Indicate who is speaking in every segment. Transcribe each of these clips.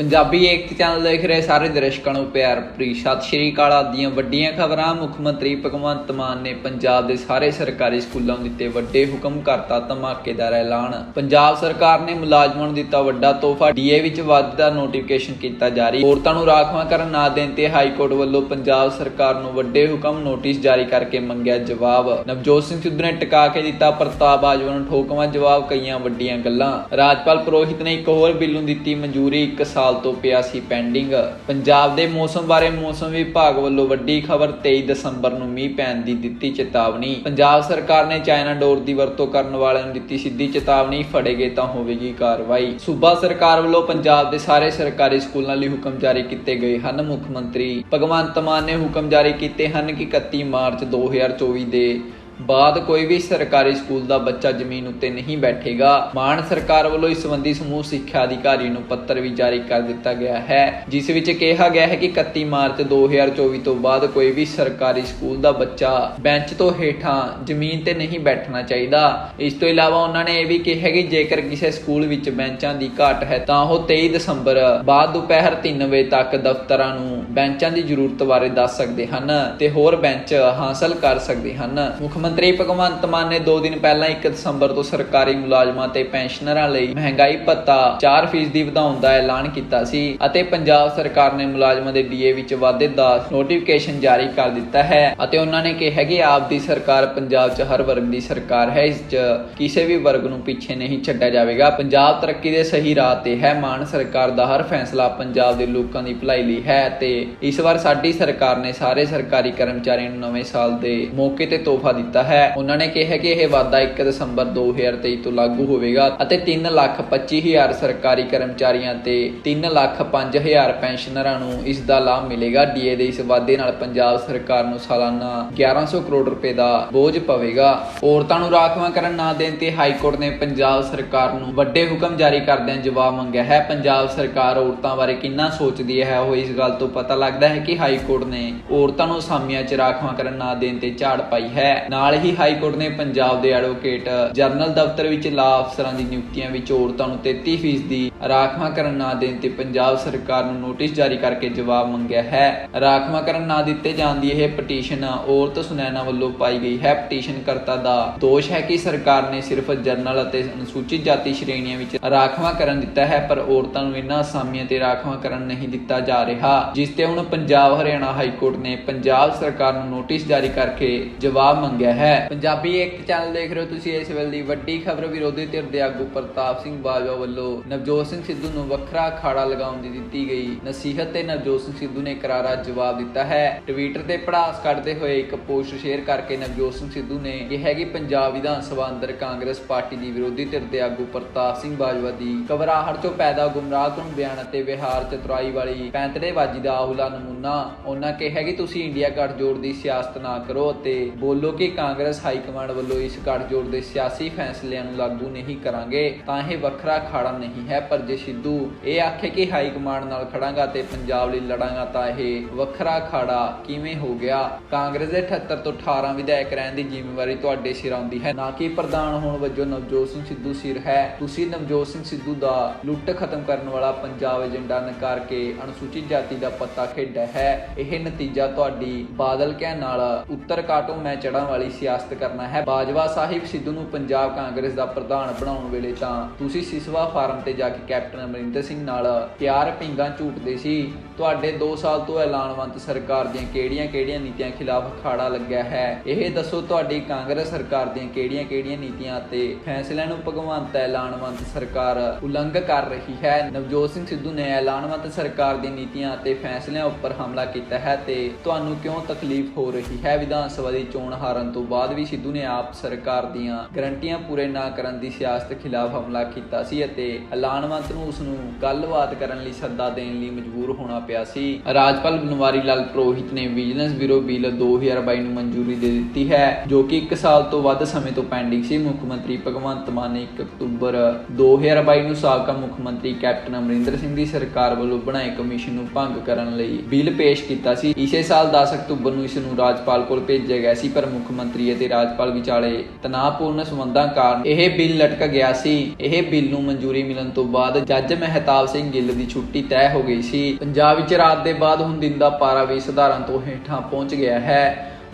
Speaker 1: ਪੰਜਾਬੀ ਏਕ ਚੈਨਲ ਦੇਖ ਰਹੇ ਸਾਰੇ ਦਰਸ਼ਕਾਂ ਨੂੰ ਪਿਆਰ ਭਰੀ ਸਤਿ ਸ਼੍ਰੀ ਅਕਾਲ। ਆਦੀਆਂ ਵੱਡੀਆਂ ਖਬਰਾਂ, ਮੁੱਖ ਮੰਤਰੀ ਭਗਵੰਤ ਮਾਨ ਨੇ ਪੰਜਾਬ ਦੇ ਸਾਰੇ ਸਰਕਾਰੀ ਸਕੂਲਾਂ ਨੂੰ ਦਿੱਤੇ ਵੱਡੇ ਹੁਕਮ ਕਰਤਾ ਧਮਾਕੇਦਾਰ ਐਲਾਨ। ਪੰਜਾਬ ਸਰਕਾਰ ਨੇ ਮੁਲਾਜ਼ਮਾਂ ਨੂੰ ਦਿੱਤਾ ਵੱਡਾ ਤੋਹਫਾ। ਡੀਏ ਵਿੱਚ ਵਾਧੇ ਨੋਟੀਫਿਕੇਸ਼ਨ ਕੀਤਾ ਜਾਰੀ। ਔਰਤਾਂ ਨੂੰ ਰਾਖਵਾਂ ਕਰਨ ਨਾ ਦੇਣ ਤੇ ਹਾਈ ਕੋਰਟ ਵੱਲੋਂ ਪੰਜਾਬ ਸਰਕਾਰ ਨੂੰ ਵੱਡੇ ਹੁਕਮ ਨੋਟਿਸ ਜਾਰੀ ਕਰਕੇ ਮੰਗਿਆ ਜਵਾਬ। ਨਵਜੋਤ ਸਿੰਘ ਸਿੱਧੂ ਨੇ ਟਿਕਾ ਕੇ ਦਿੱਤਾ ਪ੍ਰਤਾਪ ਬਾਜਵਾ ਨੂੰ ਠੋਕਵਾਂ ਜਵਾਬ ਕਈਆਂ ਵੱਡੀਆਂ ਗੱਲਾਂ। ਰਾਜਪਾਲ ਪੁਰੋਹਿਤ ਨੇ ਇੱਕ ਹੋਰ ਬਿੱਲ ਨੂੰ ਦਿੱਤੀ ਮਨਜ਼ੂਰੀ। 1 ਸਾਲ ਤੋਂ ਪਿਆ ਸੀ ਪੈਂਡਿੰਗ ਪੰਜਾਬ ਦੇ ਮੌਸਮ ਬਾਰੇ ਮੌਸਮ ਵਿਭਾਗ ਵੱਲੋਂ ਵੱਡੀ ਖਬਰ 23 ਦਸੰਬਰ ਨੂੰ ਮੀਂਹ ਪੈਣ ਦੀ ਦਿੱਤੀ ਚੇਤਾਵਨੀ। ਪੰਜਾਬ ਸਰਕਾਰ ਨੇ ਚਾਈਨਾ ਡੋਰ ਦੀ ਵਰਤੋਂ ਕਰਨ ਵਾਲਿਆਂ ਨੂੰ ਦਿੱਤੀ ਸਿੱਧੀ ਚੇਤਾਵਨੀ ਫੜੇਗੇ ਤਾਂ ਹੋਵੇਗੀ ਕਾਰਵਾਈ। ਸੂਬਾ ਸਰਕਾਰ ਵੱਲੋਂ ਪੰਜਾਬ ਦੇ ਸਾਰੇ ਸਰਕਾਰੀ ਸਕੂਲਾਂ ਲਈ ਹੁਕਮ ਜਾਰੀ ਕੀਤੇ ਗਏ ਹਨ, ਮੁੱਖ ਮੰਤਰੀ ਭਗਵੰਤ ਮਾਨ ਨੇ ਹੁਕਮ ਜਾਰੀ ਕੀਤੇ ਹਨ ਕਿ 31 ਮਾਰਚ 2024 ਦੇ ਬਾਅਦ ਕੋਈ ਵੀ ਸਰਕਾਰੀ ਸਕੂਲ ਦਾ ਬੱਚਾ ਜ਼ਮੀਨ ਉੱਤੇ ਨਹੀਂ ਬੈਠੇਗਾ, ਮਾਨ ਸਰਕਾਰ ਵੱਲੋਂ ਇਸ ਸੰਬੰਧੀ ਸਮੂਹ ਸਿੱਖਿਆ ਅਧਿਕਾਰੀ ਨੂੰ ਪੱਤਰ ਵੀ ਜਾਰੀ ਕਰ ਦਿੱਤਾ ਗਿਆ ਹੈ, ਜਿਸ ਵਿੱਚ ਕਿਹਾ ਗਿਆ ਹੈ ਕਿ 31 ਮਾਰਚ 2024 ਤੋਂ ਬਾਅਦ ਕੋਈ ਵੀ ਸਰਕਾਰੀ ਸਕੂਲ ਦਾ ਬੱਚਾ ਬੈਂਚ ਤੋਂ ਹੇਠਾਂ ਜ਼ਮੀਨ ਤੇ ਨਹੀਂ ਬੈਠਣਾ ਚਾਹੀਦਾ। ਇਸ ਤੋਂ ਇਲਾਵਾ ਉਹਨਾਂ ਨੇ ਇਹ ਵੀ ਕਿਹਾ ਕਿ ਜੇਕਰ ਕਿਸੇ ਸਕੂਲ ਵਿੱਚ ਬੈਂਚਾਂ ਦੀ ਘਾਟ ਹੈ ਤਾਂ ਉਹ 23 ਦਸੰਬਰ ਬਾਅਦ ਦੁਪਹਿਰ 3 ਵਜੇ ਤੱਕ ਦਫ਼ਤਰਾਂ ਨੂੰ ਬੈਂਚਾਂ ਦੀ ਜ਼ਰੂਰਤ ਬਾਰੇ ਦੱਸ ਸਕਦੇ ਹਨ ਤੇ ਹੋਰ ਬੈਂਚ ਹਾਸਲ ਕਰ ਸਕਦੇ ਹਨ। ਮੁੱਖ ਮੰਤਰੀ ਭਗਵੰਤ ਮਾਨ ਨੇ 2 ਦਿਨ ਪਹਿਲਾਂ 1 ਦਸੰਬਰ ਤੋਂ ਸਰਕਾਰੀ ਮੁਲਾਜ਼ਮਾਂ ਤੇ ਪੈਨਸ਼ਨਰਾਂ ਲਈ ਮਹਿੰਗਾਈ ਭੱਤਾ 4% ਵਧਾਉਣ ਦਾ ਐਲਾਨ ਕੀਤਾ ਸੀ ਅਤੇ ਪੰਜਾਬ ਸਰਕਾਰ ਨੇ ਮੁਲਾਜ਼ਮਾਂ ਦੇ ਡੀਏ ਵਿੱਚ ਵਾਧੇ ਦਾ ਨੋਟੀਫਿਕੇਸ਼ਨ ਜਾਰੀ ਕਰ ਦਿੱਤਾ ਹੈ ਅਤੇ ਉਹਨਾਂ ਨੇ ਕਿਹਾ ਕਿ ਆਪ ਦੀ ਸਰਕਾਰ ਪੰਜਾਬ 'ਚ ਹਰ ਵਰਗ ਦੀ ਸਰਕਾਰ ਹੈ, ਇਸ 'ਚ ਕਿਸੇ ਵੀ ਵਰਗ ਨੂੰ ਪਿੱਛੇ ਨਹੀਂ ਛੱਡਿਆ ਜਾਵੇਗਾ। ਪੰਜਾਬ ਤਰੱਕੀ ਦੇ ਸਹੀ ਰਾਹ ਤੇ ਹੈ, ਮਾਨ ਸਰਕਾਰ ਦਾ ਹਰ ਫੈਸਲਾ ਪੰਜਾਬ ਦੇ ਲੋਕਾਂ ਦੀ ਭਲਾਈ ਲਈ ਹੈ ਤੇ ਇਸ ਵਾਰ ਸਾਡੀ ਸਰਕਾਰ ਨੇ ਸਾਰੇ ਸਰਕਾਰੀ ਕਰਮਚਾਰੀਆਂ ਨੂੰ ਨਵੇਂ ਸਾਲ ਦੇ ਮੌਕੇ ਤੇ ਤੋਹਫਾ ਦਿੱਤਾ ਹੈ। ਉਹਨਾਂ ਨੇ ਕਿਹਾ ਕਿ ਇਹ ਵਾਅਦਾ 1 ਦਸੰਬਰ 2023 ਤੋਂ ਲਾਗੂ ਹੋਵੇਗਾ ਅਤੇ 3 ਲੱਖ 25 ਹਜ਼ਾਰ ਸਰਕਾਰੀ ਕਰਮਚਾਰੀਆਂ ਤੇ 3 ਲੱਖ 5 ਹਜ਼ਾਰ ਪੈਨਸ਼ਨਰਾਂ ਨੂੰ ਇਸ ਦਾ ਲਾਭ ਮਿਲੇਗਾ। ਡੀਏ ਦੇ ਇਸ ਵਾਅਦੇ ਨਾਲ ਪੰਜਾਬ ਸਰਕਾਰ ਨੂੰ ਸਾਲਾਨਾ 1100 ਕਰੋੜ ਰੁਪਏ ਦਾ ਬੋਝ ਪਵੇਗਾ। ਔਰਤਾਂ ਨੂੰ ਰਾਖਵਾਂ ਕਰਨ ਨਾ ਦੇਣ ਤੇ ਹਾਈ ਕੋਰਟ ਨੇ ਪੰਜਾਬ ਸਰਕਾਰ ਨੂੰ ਵੱਡੇ ਹੁਕਮ ਜਾਰੀ ਕਰਦਿਆਂ ਜਵਾਬ ਮੰਗਿਆ ਹੈ। ਪੰਜਾਬ ਸਰਕਾਰ ਔਰਤਾਂ ਬਾਰੇ ਕਿੰਨਾ ਸੋਚਦੀ ਹੈ, ਉਹ ਇਸ ਗੱਲ ਤੋਂ ਪਤਾ ਲੱਗਦਾ ਹੈ ਕਿ ਹਾਈ ਕੋਰਟ ਨੇ ਔਰਤਾਂ ਨੂੰ ਅਸਾਮੀਆਂ 'ਚ ਰਾਖਵਾਂ ਕਰਨ ਨਾ ਦੇਣ ਤੇ ਝਾੜ ਪਾਈ ਹੈ। ਨਾਲ ਹੀ ਹਾਈ ਕੋਰਟ ਨੇ ਪੰਜਾਬ ਦੇ ਐਡਵੋਕੇਟ ਜਨਰਲ ਦਫ਼ਤਰ ਵਿੱਚ ਲਾ ਅਫਸਰਾਂ ਦੀ ਨਿਯੁਕਤੀਆਂ ਵਿੱਚ ਔਰਤਾਂ ਨੂੰ 33% ਦੀ ਰਾਖਵਾਂ ਕਰਨ ਨਾ ਦੇਣ ਤੇ ਪੰਜਾਬ ਸਰਕਾਰ ਨੂੰ ਨੋਟਿਸ ਜਾਰੀ ਕਰਕੇ ਜਵਾਬ ਮੰਗਿਆ ਹੈ। ਰਾਖਵਾਂਕਰਨ ਨਾ ਦਿੱਤੇ ਜਾਣ ਦੀ ਇਹ ਪਟੀਸ਼ਨ ਔਰਤ ਸੁਨੈਣਾ ਵੱਲੋਂ ਪਾਈ ਗਈ ਹੈ। ਪਟੀਸ਼ਨ ਕਰਤਾ ਦਾ ਦੋਸ਼ ਹੈ ਕਿ ਸਰਕਾਰ ਨੇ ਸਿਰਫ ਜਨਰਲ ਅਤੇ ਅਨੁਸੂਚਿਤ ਜਾਤੀ ਸ਼੍ਰੇਣੀਆਂ ਵਿੱਚ ਰਾਖਵਾਂ ਕਰਨ ਦਿੱਤਾ ਹੈ, ਪਰ ਔਰਤਾਂ ਨੂੰ ਇਨ੍ਹਾਂ ਅਸਾਮੀਆਂ ਤੇ ਰਾਖਵਾਂ ਕਰਨ ਨਹੀਂ ਦਿੱਤਾ ਜਾ ਰਿਹਾ, ਜਿਸ ਤੇ ਹੁਣ ਪੰਜਾਬ, ਹਰਿਆਣਾ ਹਾਈ ਕੋਰਟ ਨੇ ਪੰਜਾਬ ਸਰਕਾਰ ਨੂੰ ਨੋਟਿਸ ਜਾਰੀ ਕਰਕੇ ਜਵਾਬ ਮੰਗਿਆ ਹੈ। ਪੰਜਾਬੀ ਇੱਕ ਚੈਨਲ ਦੇਖ ਰਹੇ ਹੋ ਤੁਸੀਂ ਇਸ ਵੇਲੇ ਦੀ ਵੱਡੀ ਖਬਰ। ਵਿਰੋਧੀ ਧਿਰ ਦੇ ਆਗੂ ਪ੍ਰਤਾਪ ਸਿੰਘ ਬਾਜਵਾ ਵੱਲੋਂ ਨਵਜੋਤ ਸਿੰਘ ਸਿੱਧੂ ਨੂੰ ਵੱਖਰਾ ਅਖਾੜਾ ਲਗਾਉਣ ਦੀ ਦਿੱਤੀ ਗਈ ਨਸੀਹਤ ਤੇ ਨਵਜੋਤ ਸਿੰਘ ਸਿੱਧੂ ਨੇ ਕਰਾਰਾ ਜਵਾਬ ਦਿੱਤਾ ਹੈ। ਟਵਿੱਟਰ ਤੇ ਪੜਾਸ ਕੱਢਦੇ ਹੋਏ ਇੱਕ ਪੋਸਟ ਸ਼ੇਅਰ ਕਰਕੇ ਨਵਜੋਤ ਸਿੰਘ ਸਿੱਧੂ ਨੇ ਕਿਹਾ ਕਿ ਪੰਜਾਬ ਵਿਧਾਨ ਸਭਾ ਅੰਦਰ ਕਾਂਗਰਸ ਪਾਰਟੀ ਦੀ ਵਿਰੋਧੀ ਧਿਰ ਦੇ ਆਗੂ ਪ੍ਰਤਾਪ ਸਿੰਘ ਬਾਜਵਾ ਦੀ ਘਬਰਾਹਟ ਚੋਂ ਪੈਦਾ ਗੁੰਮਰਾਹਕੁਨ ਬਿਆਨ ਅਤੇ ਵਿਹਾਰ ਚਤੁਰਾਈ ਵਾਲੀ ਪੈਂਤੜੇਬਾਜ਼ੀ ਦਾ ਆਹੁਲਾ ਨਮੂਨਾ, ਉਹਨਾਂ ਕਿਹਾ ਕਿ ਤੁਸੀਂ ਇੰਡੀਆ ਗੱਠਜੋੜ ਦੀ ਸਿਆਸਤ ਨਾ ਕਰੋ ਅਤੇ ਬੋਲੋ ਕਿ ਕਾਂਗਰਸ ਹਾਈ ਕਮਾਂਡ ਵੱਲੋਂ ਇਸ ਗੱਠਜੋੜ ਦੇ ਸਿਆਸੀ ਫੈਸਲਿਆਂ ਨੂੰ ਲਾਗੂ ਨਹੀਂ ਕਰਾਂਗੇ, ਤਾਂ ਇਹ ਵੱਖਰਾ ਅਖਾੜਾ ਨਹੀਂ ਹੈ। ਪਰ ਜੇ ਸਿੱਧੂ ਇਹ ਆਖੇ ਕਿ ਹਾਈ ਕਮਾਂਡ ਨਾਲ ਖੜਾਂਗਾ ਤੇ ਪੰਜਾਬ ਲਈ ਲੜਾਂਗਾ, ਤਾਂ ਇਹ ਵੱਖਰਾ ਅਖਾੜਾ ਕਿਵੇਂ ਹੋ ਗਿਆ? ਕਾਂਗਰਸ ਦੇ 78 ਤੋਂ 18 ਵਿਧਾਇਕ ਰਹਿਣ ਦੀ ਜ਼ਿੰਮੇਵਾਰੀ ਤੁਹਾਡੇ ਸਿਰ ਆਉਂਦੀ ਹੈ। ਨਾ ਕਿ ਪ੍ਰਧਾਨ ਹੋਣ ਵਜੋਂ ਨਵਜੋਤ ਸਿੰਘ ਸਿੱਧੂ ਸਿਰ ਹੈ। ਤੁਸੀਂ ਨਵਜੋਤ ਸਿੰਘ ਸਿੱਧੂ ਦਾ ਲੁੱਟ ਖਤਮ ਕਰਨ ਵਾਲਾ ਪੰਜਾਬ ਏਜੰਡਾ ਨਕਾਰ ਕੇ ਅਨੁਸੂਚਿਤ ਜਾਤੀ ਦਾ ਪੱਤਾ ਖੇਡਿਆ ਹੈ। ਇਹ ਨਤੀਜਾ ਤੁਹਾਡੀ ਬਾਦਲ ਕਹਿ ਨਾਲ ਉੱਤਰ ਕਾਟੋਂ ਮੈਂ ਚੜਾਂ ਵਾਲੀ ਸਿਆਸਤ ਕਰਨਾ ਹੈ। ਬਾਜਵਾ ਸਾਹਿਬ ਸਿੱਧੂ ਨੂੰ ਪੰਜਾਬ ਕਾਂਗਰਸ ਦਾ ਪ੍ਰਧਾਨ ਬਣਾਉਣ ਵੇਲੇ ਤਾਂ ਤੁਸੀਂ ਸਿਸਵਾ ਫਾਰਮ ਤੇ ਜਾ ਕੇ ਕੈਪਟਨ ਅਮਰਿੰਦਰ ਸਿੰਘ ਨਾਲ ਪਿਆਰ ਪਿੰਗਾ ਝੂਟਦੇ ਸੀ। ਤੁਹਾਡੇ 2 ਸਾਲ ਤੋਂ ਐਲਾਨਵੰਤ ਸਰਕਾਰ ਦੀਆਂ ਕਿਹੜੀਆਂ-ਕਿਹੜੀਆਂ ਨੀਤੀਆਂ ਖਿਲਾਫ ਅਖਾੜਾ ਲੱਗਿਆ ਹੈ? ਇਹ ਦੱਸੋ ਤੁਹਾਡੀ ਕਾਂਗਰਸ ਸਰਕਾਰ ਦੀਆਂ ਕਿਹੜੀਆਂ-ਕਿਹੜੀਆਂ ਨੀਤੀਆਂ ਅਤੇ ਫੈਸਲਿਆਂ ਨੂੰ ਭਗਵੰਤ ਐਲਾਨਵੰਤ ਸਰਕਾਰ ਉਲੰਘ ਕਰ ਰਹੀ ਹੈ? ਨਵਜੋਤ ਸਿੰਘ ਸਿੱਧੂ ਨੇ ਐਲਾਨਵੰਤ ਸਰਕਾਰ ਦੀਆਂ ਨੀਤੀਆਂ ਅਤੇ ਫੈਸਲਿਆਂ ਉੱਪਰ ਹਮਲਾ ਕੀਤਾ ਹੈ ਤੇ ਤੁਹਾਨੂੰ ਕਿਉਂ ਤਕਲੀਫ ਹੋ ਰਹੀ ਹੈ? ਵਿਧਾਨ ਸਭਾ ਦੀ ਚੋਣ ਹਾਰਨ ਤੋਂ ਬਾਅਦ ਵੀ ਸਿੱਧੂ ਨੇ ਆਪ ਸਰਕਾਰ ਦੀਆਂ ਗਰੰਟੀਆਂ ਪੂਰੇ ਨਾ ਕਰਨ ਦੀ ਸਿਆਸਤ ਖਿਲਾਫ ਹਮਲਾ ਕੀਤਾ ਸੀ ਅਤੇ ਐਲਾਨਵੰਤ ਨੂੰ ਉਸ ਨੂੰ ਗੱਲਬਾਤ ਕਰਨ ਲਈ ਸੱਦਾ ਦੇਣ ਲਈ ਮਜਬੂਰ ਹੋਣਾ ਪਿਆ ਸੀ। ਰਾਜਪਾਲ ਬਨਵਾਰੀ ਲਾਲ ਪ੍ਰੋਹਿਤ ਨੇ ਵਿਜੀਲੈਂਸ ਬਿਊਰੋ ਬਿੱਲ 2022 ਨੂੰ ਮਨਜ਼ੂਰੀ ਦੇ ਦਿੱਤੀ ਹੈ, ਜੋ ਕਿ 1 ਸਾਲ ਤੋਂ ਵੱਧ ਸਮੇਂ ਤੋਂ ਪੈਂਡਿੰਗ ਸੀ। ਮੁੱਖ ਮੰਤਰੀ ਭਗਵੰਤ ਮਾਨ ਨੇ 1 ਅਕਤੂਬਰ 2022 ਨੂੰ ਸਾਬਕਾ ਮੁੱਖ ਮੰਤਰੀ ਕੈਪਟਨ ਅਮਰਿੰਦਰ ਸਿੰਘ ਦੀ ਸਰਕਾਰ ਵੱਲੋਂ ਬਣਾਏ ਕਮਿਸ਼ਨ ਨੂੰ ਭੰਗ ਕਰਨ ਲਈ ਬਿੱਲ ਪੇਸ਼ ਕੀਤਾ ਸੀ। ਇਸੇ ਸਾਲ 10 ਅਕਤੂਬਰ ਨੂੰ ਇਸ ਨੂੰ ਰਾਜਪਾਲ ਕੋਲ ਭੇਜਿਆ ਗਿਆ ਸੀ, ਪਰ ਮੁੱਖ ਮੰਤਰੀ ਮੰਤਰੀ ਅਤੇ ਰਾਜਪਾਲ ਵਿਚਾਲੇ ਤਣਾਅਪੂਰਨ ਸਬੰਧਾਂ ਕਾਰਨ ਇਹ ਬਿੱਲ ਲਟਕ ਗਿਆ ਸੀ। ਇਹ ਬਿੱਲ ਨੂੰ ਮਨਜ਼ੂਰੀ ਮਿਲਣ ਤੋਂ ਬਾਅਦ ਜੱਜ ਮਹਿਤਾਬ ਸਿੰਘ ਗਿੱਲ ਦੀ ਛੁੱਟੀ ਤੈਅ ਹੋ ਗਈ ਸੀ। ਪੰਜਾਬ ਵਿੱਚ ਰਾਤ ਦੇ ਬਾਅਦ ਹੁਣ ਦਿਨ ਦਾ ਪਾਰਾ ਵੀ ਸਧਾਰਨ ਤੋਂ ਹੇਠਾਂ ਪਹੁੰਚ ਗਿਆ ਹੈ।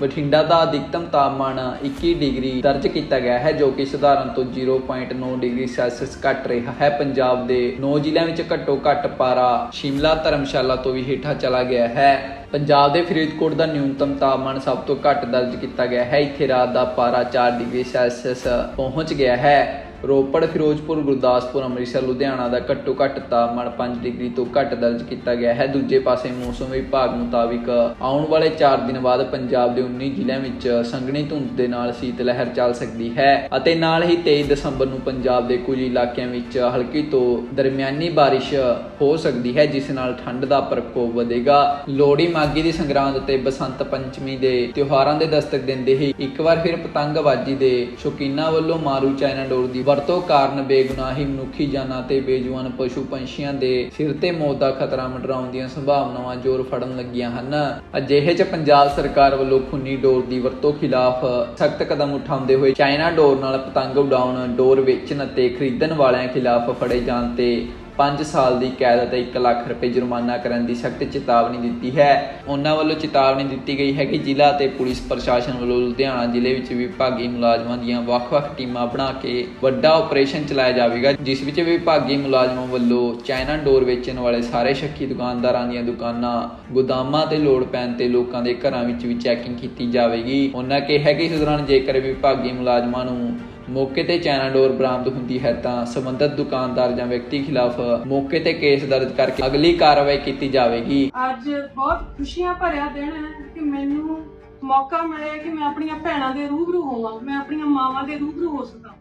Speaker 1: ਬਠਿੰਡਾ ਦਾ ਅਧਿਕਤਮ ਤਾਪਮਾਨ 21 ਡਿਗਰੀ ਦਰਜ ਕੀਤਾ ਗਿਆ ਹੈ, ਜੋ ਕਿ ਸਧਾਰਨ ਤੋਂ 0.9 ਡਿਗਰੀ ਸੈਲਸੀਅਸ ਘੱਟ ਰਿਹਾ ਹੈ। ਪੰਜਾਬ ਦੇ 9 ਜ਼ਿਲ੍ਹਿਆਂ ਵਿੱਚ ਘੱਟੋ ਘੱਟ ਪਾਰਾ ਸ਼ਿਮਲਾ ਧਰਮਸ਼ਾਲਾ ਤੋਂ ਵੀ ਹੇਠਾਂ ਚਲਾ ਗਿਆ ਹੈ। ਪੰਜਾਬ ਦੇ ਫਰੀਦਕੋਟ ਦਾ ਨਿਊਨਤਮ ਤਾਪਮਾਨ ਸਭ ਤੋਂ ਘੱਟ ਦਰਜ ਕੀਤਾ ਗਿਆ ਹੈ। ਇੱਥੇ ਰਾਤ ਦਾ ਪਾਰਾ 4 ਡਿਗਰੀ ਸੈਲਸੀਅਸ ਪਹੁੰਚ ਗਿਆ ਹੈ। ਰੋਪੜ, ਫਿਰੋਜ਼ਪੁਰ, ਗੁਰਦਾਸਪੁਰ, ਅੰਮ੍ਰਿਤਸਰ, ਲੁਧਿਆਣਾ ਦਾ ਘੱਟੋ ਘੱਟ ਤਾਪਮਾਨ 5 ਡਿਗਰੀ ਤੋਂ ਘੱਟ ਦਰਜ ਕੀਤਾ ਗਿਆ ਹੈ। ਦੂਜੇ ਪਾਸੇ ਮੌਸਮ ਵਿਭਾਗ ਮੁਤਾਬਿਕ ਆਉਣ ਵਾਲੇ 4 ਦਿਨ ਬਾਅਦ ਪੰਜਾਬ ਦੇ 19 ਜ਼ਿਲ੍ਹਿਆਂ ਵਿੱਚ ਸੰਘਣੀ ਧੁੰਦ ਦੇ ਨਾਲ ਸੀਤ ਲਹਿਰ ਚੱਲ ਸਕਦੀ ਹੈ ਅਤੇ ਨਾਲ ਹੀ 23 ਦਸੰਬਰ ਨੂੰ ਪੰਜਾਬ ਦੇ ਕੁਝ ਇਲਾਕਿਆਂ ਵਿੱਚ ਹਲਕੀ ਤੋਂ ਦਰਮਿਆਨੀ ਬਾਰਿਸ਼ ਹੋ ਸਕਦੀ ਹੈ, ਜਿਸ ਨਾਲ ਠੰਡ ਦਾ ਪ੍ਰਕੋਪ ਵਧੇਗਾ। ਲੋਹੜੀ ਮਾਗੀ ਦੀ ਸੰਗਰਾਂਦ ਅਤੇ ਬਸੰਤ ਪੰਚਮੀ ਦੇ ਤਿਉਹਾਰਾਂ ਦੇ ਦਸਤਕ ਦਿੰਦੇ ਹੀ ਇੱਕ ਵਾਰ ਫਿਰ ਪਤੰਗਬਾਜ਼ੀ ਦੇ ਸ਼ੌਕੀਨਾਂ ਵੱਲੋਂ ਮਾਰੂ ਚਾਈਨਾ ਡੋਰ ਦੀ ਵਰਤੋਂ ਕਾਰਨ ਬੇਗੁਨਾਹੀ, ਮਨੁੱਖੀ ਜਾਨਾਂ ਤੇ ਬੇਜੁਬਾਨ ਪਸ਼ੂ ਪੰਛੀਆਂ ਦੇ ਸਿਰ ਤੇ ਮੌਤ ਦਾ ਖਤਰਾ ਮੰਡਰਾਉਣ ਦੀਆਂ ਸੰਭਾਵਨਾਵਾਂ ਜ਼ੋਰ ਫੜਨ ਲੱਗੀਆਂ ਹਨ। ਅਜਿਹੇ 'ਚ ਪੰਜਾਬ ਸਰਕਾਰ ਵੱਲੋਂ ਖੁੰਨੀ ਡੋਰ ਦੀ ਵਰਤੋਂ ਖਿਲਾਫ ਸਖਤ ਕਦਮ ਉਠਾਉਂਦੇ ਹੋਏ ਚਾਈਨਾ ਡੋਰ ਨਾਲ ਪਤੰਗ ਉਡਾਉਣ, ਡੋਰ ਵੇਚਣ ਅਤੇ ਖਰੀਦਣ ਵਾਲਿਆਂ ਖਿਲਾਫ ਫੜੇ ਜਾਣ ਤੇ 5 ਸਾਲ ਦੀ ਕੈਦ ਅਤੇ 1 ਲੱਖ ਰੁਪਏ ਜੁਰਮਾਨਾ ਕਰਨ ਦੀ ਸਖਤ ਚੇਤਾਵਨੀ ਦਿੱਤੀ ਹੈ। ਉਹਨਾਂ ਵੱਲੋਂ ਚੇਤਾਵਨੀ ਦਿੱਤੀ ਗਈ ਹੈ ਕਿ ਜ਼ਿਲ੍ਹਾ ਤੇ ਪੁਲਿਸ ਪ੍ਰਸ਼ਾਸਨ ਵੱਲੋਂ ਲੁਧਿਆਣਾ ਜ਼ਿਲ੍ਹੇ ਵਿੱਚ ਵਿਭਾਗੀ ਮੁਲਾਜ਼ਮਾਂ ਦੀਆਂ ਵੱਖ-ਵੱਖ ਟੀਮਾਂ ਬਣਾ ਕੇ ਵੱਡਾ ਆਪਰੇਸ਼ਨ ਚਲਾਇਆ ਜਾਵੇਗਾ, ਜਿਸ ਵਿੱਚ ਵਿਭਾਗੀ ਮੁਲਾਜ਼ਮਾਂ ਵੱਲੋਂ ਚਾਈਨਾ ਡੋਰ ਵੇਚਣ ਵਾਲੇ ਸਾਰੇ ਸ਼ੱਕੀ ਦੁਕਾਨਦਾਰਾਂ ਦੀਆਂ ਦੁਕਾਨਾਂ, ਗੋਦਾਮਾਂ ਤੇ ਲੋੜ ਪੈਣ ਤੇ ਲੋਕਾਂ ਦੇ ਘਰਾਂ ਵਿੱਚ ਵੀ ਚੈਕਿੰਗ ਕੀਤੀ ਜਾਵੇਗੀ। ਉਹਨਾਂ ਕਿਹਾ ਕਿ ਇਸ ਦੌਰਾਨ ਜੇਕਰ ਵਿਭਾਗੀ ਮੁਲਾਜ਼ਮਾਂ ਨੂੰ ਮੌਕੇ ਤੇ ਚਾਈਨਾ ਡੋਰ ਬਰਾਮਦ ਹੁੰਦੀ ਹੈ ਤਾਂ ਸੰਬੰਧਿਤ ਦੁਕਾਨਦਾਰ ਜਾਂ ਵਿਅਕਤੀ ਖਿਲਾਫ ਮੌਕੇ ਤੇ ਕੇਸ ਦਰਜ ਕਰਕੇ ਅਗਲੀ ਕਾਰਵਾਈ ਕੀਤੀ ਜਾਵੇਗੀ।
Speaker 2: ਅੱਜ ਬਹੁਤ ਖੁਸ਼ੀਆਂ ਭਰਿਆ ਦਿਨ ਹੈ ਕਿ ਮੈਨੂੰ ਮੌਕਾ ਮਿਲਿਆ ਕਿ ਮੈਂ ਆਪਣੀਆਂ ਭੈਣਾਂ ਦੇ ਰੂਬਰੂ ਹੋਵਾਂ, ਮੈਂ ਆਪਣੀਆਂ ਮਾਵਾਂ ਦੇ ਰੂਬਰੂ ਹੋ ਸਕਾਂ।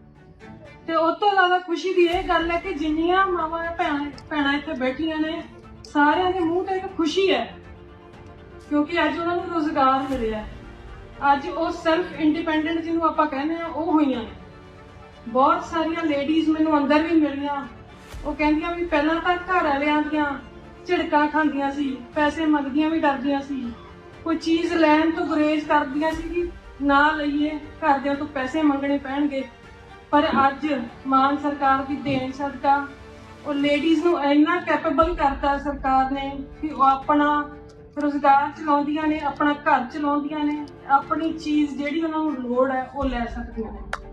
Speaker 2: ਤੇ ਉਸ ਤੋਂ ਜ਼ਿਆਦਾ ਖੁਸ਼ੀ ਦੀ ਇਹ ਗੱਲ ਹੈ ਕਿ ਜਿੰਨੀਆਂ ਮਾਵਾਂ ਭੈਣਾਂ ਭੈਣਾਂ ਇੱਥੇ ਬੈਠੀਆਂ ਨੇ, ਸਾਰਿਆਂ ਦੇ ਮੂੰਹ ਤੇ ਇੱਕ ਖੁਸ਼ੀ ਹੈ, ਕਿਉਂਕਿ ਅੱਜ ਉਹਨਾਂ ਨੂੰ ਰੋਜ਼ਗਾਰ ਮਿਲਿਆ ਅੱਜ ਉਹ ਸੈਲਫ ਇੰਡੀਪੈਂਡੈਂਟ ਜਿਹਨੂੰ ਆਪਾਂ ਕਹਿੰਦੇ ਆ ਉਹ ਹੋਈਆਂ ਨੇ। ਬਹੁਤ ਸਾਰੀਆਂ ਲੇਡੀਜ਼ ਮੈਨੂੰ ਅੰਦਰ ਵੀ ਮਿਲੀਆਂ। ਉਹ ਕਹਿੰਦੀਆਂ ਵੀ ਪਹਿਲਾਂ ਤਾਂ ਘਰ ਵਾਲਿਆਂ ਦੀਆਂ ਝਿੜਕਾਂ ਖਾਂਦੀਆਂ ਸੀ, ਪੈਸੇ ਮੰਗਦੀਆਂ ਵੀ ਡਰਦੀਆਂ ਸੀ। ਕੋਈ ਚੀਜ਼ ਲੈਣ ਤੋਂ ਗੁਰੇਜ਼ ਕਰਦੀਆਂ ਸੀ ਕਿ ਨਾ ਲਈਏ, ਘਰਦਿਆਂ ਤੋਂ ਪੈਸੇ ਮੰਗਣੇ ਪੈਣਗੇ। ਪਰ ਅੱਜ ਮਾਨ ਸਰਕਾਰ ਦੀ ਦੇਣ ਸਦਕਾ ਉਹ ਲੇਡੀਜ਼ ਨੂੰ ਇੰਨਾ ਕੈਪੇਬਲ ਕਰਤਾ ਸਰਕਾਰ ਨੇ ਕਿ ਉਹ ਆਪਣਾ ਰੋਜ਼ਗਾਰ ਚਲਾਉਂਦੀਆਂ ਨੇ, ਆਪਣਾ ਘਰ ਚਲਾਉਂਦੀਆਂ ਨੇ, ਆਪਣੀ ਚੀਜ਼ ਜਿਹੜੀ ਉਹਨਾਂ ਨੂੰ ਲੋੜ ਹੈ, ਉਹ ਲੈ ਸਕਦੀਆਂ ਨੇ।